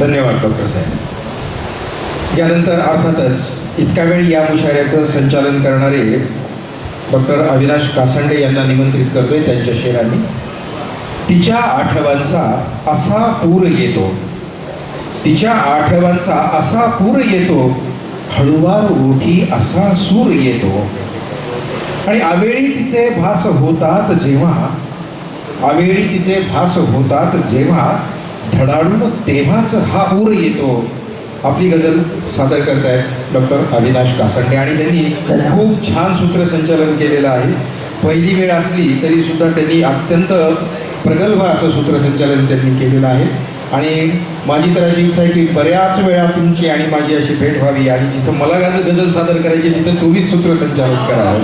धन्यवाद डॉक्टर साहेब. यानंतर अर्थातच इतक्या वेळ या मुशाऱ्याचं संचालन करणारे डॉक्टर अविनाश कासंडे यांना निमंत्रित करतोय त्यांच्या शेरांनी. तिच्या आठवांचा असा पूर येतो तिच्या आठवांचा असा पूर येतो हळुवार ओठी असा सूर येतो. आणि आवेळी तिचे भास होतात जेव्हा आवेळी तिचे भास होतात जेव्हा धडाडून तेव्हाच हा पूर येतो. आपली गझल सादर करतायत डॉक्टर अविनाश कासंडे आणि त्यांनी खूप छान सूत्रसंचालन केलेलं आहे. पहिली वेळ असली तरी सुद्धा त्यांनी अत्यंत प्रगल्भ असं सूत्रसंचालन त्यांनी केलेलं आहे. आणि माझी तर अशी इच्छा आहे की बऱ्याच वेळा तुमची आणि माझी अशी भेट व्हावी आणि जिथं मला गझल गझल सादर करायची तिथं तुम्हीच सूत्रसंचालन करावं.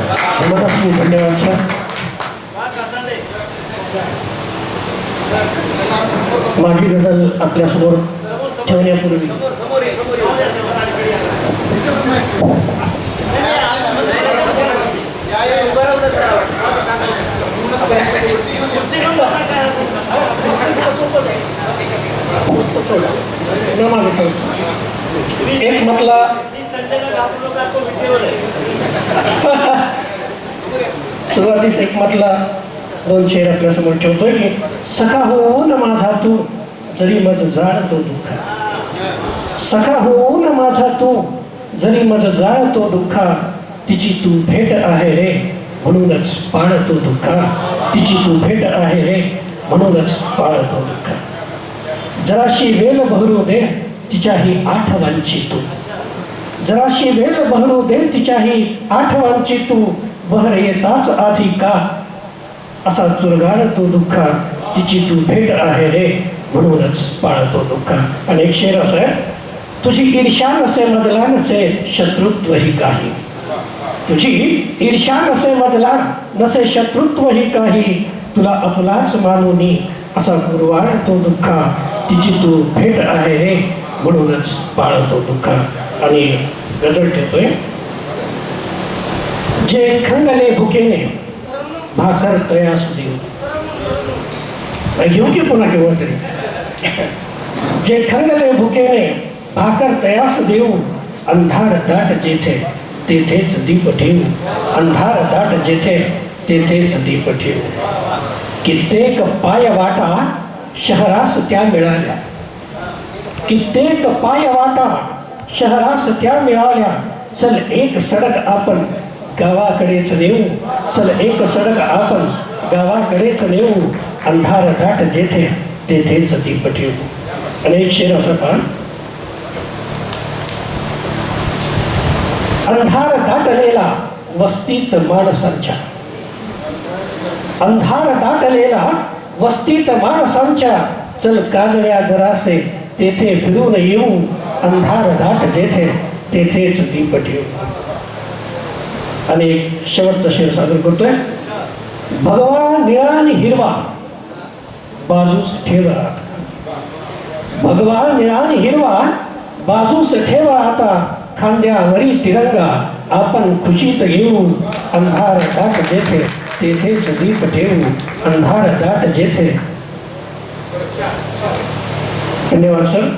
धन्यवाद. माझी गझल आपल्यासमोर ठेवण्यापूर्वी. एक म्हटला सुरुवातीस एक म्हटला दोन शेर आपल्यासमोर ठेवतोय की सखा हो न माझा तू जरी मज जाळतो दुःखा. सखा हो न माझा तू जरी मज जाळतो दुःखा तिची तू भेट आहे रे म्हणूनच पाळतो दुःखा. तिची तू भेट आहे रे म्हणूनच पाळतो दुःखा. जराशी वेल बहरू दे तिच्याही आठवांची तू. जराशी वेळ बहरू दे तिच्याही आठवांची तू बहर येताच आधी का? असा चुरगाळ तो दुःखा तिची तू भेट आहे रे म्हणूनच पाळतो दुःखा. आणि एक शेर असं तुझी ईर्षा नसे मजला नसे शत्रुत्व ही काही. तुझी ईर्षा नसे मजला नसे शत्रुत्व ही काही. तुला आपलाच मानूनी असा गुरुवार तो दुःखा तिची तू भेट आहे रे म्हणूनच पाळतो दुःखा. आणि गजर ठेवतोय जे खंगले भुकेने भाकर तयास देऊ नाही, घेऊ की पुन्हा केव्हा तरी जे खंगले भुकेने भाकर तयास देऊ। अंधार दाट जेथे तेथेच दीप ठेवू अंधार दाट जेथे तेथेच दीप ठेवू कित्येक पाय वाटा शहरास त्या मिळाल्या। कित्येक पाय वाटा शहरास त्या मिळाल्या। चल एक सडक आपण गावाकडेच नेऊ चल एक सडक आपण गावाकडेच नेऊ अंधार दाट जेथे तेथेच दीप ठेवू. अनेक शेर असं पहा अंधार दाटलेला वस्तीत माणसांच्या. अंधार दाटलेला वस्तीत माणसांच्या. चल काजळ्या जरासे तेथे फिरून येऊ. अंधार दाट जेथे तेथेच दीप ठेवू. आणि एक शेवटचा शेर सादर करतोय. भगवान निळा आणि हिरवा. बाजूस ठेवा. भगवान निळा आणि हिरवा. बाजूस ठेवा आता. खांद्यावरी तिरंगा. आपण खुशीत घेऊ अंधार दाट जेथे तेथेच दीप ठेवू. अंधार दाट जेथे. धन्यवाद सर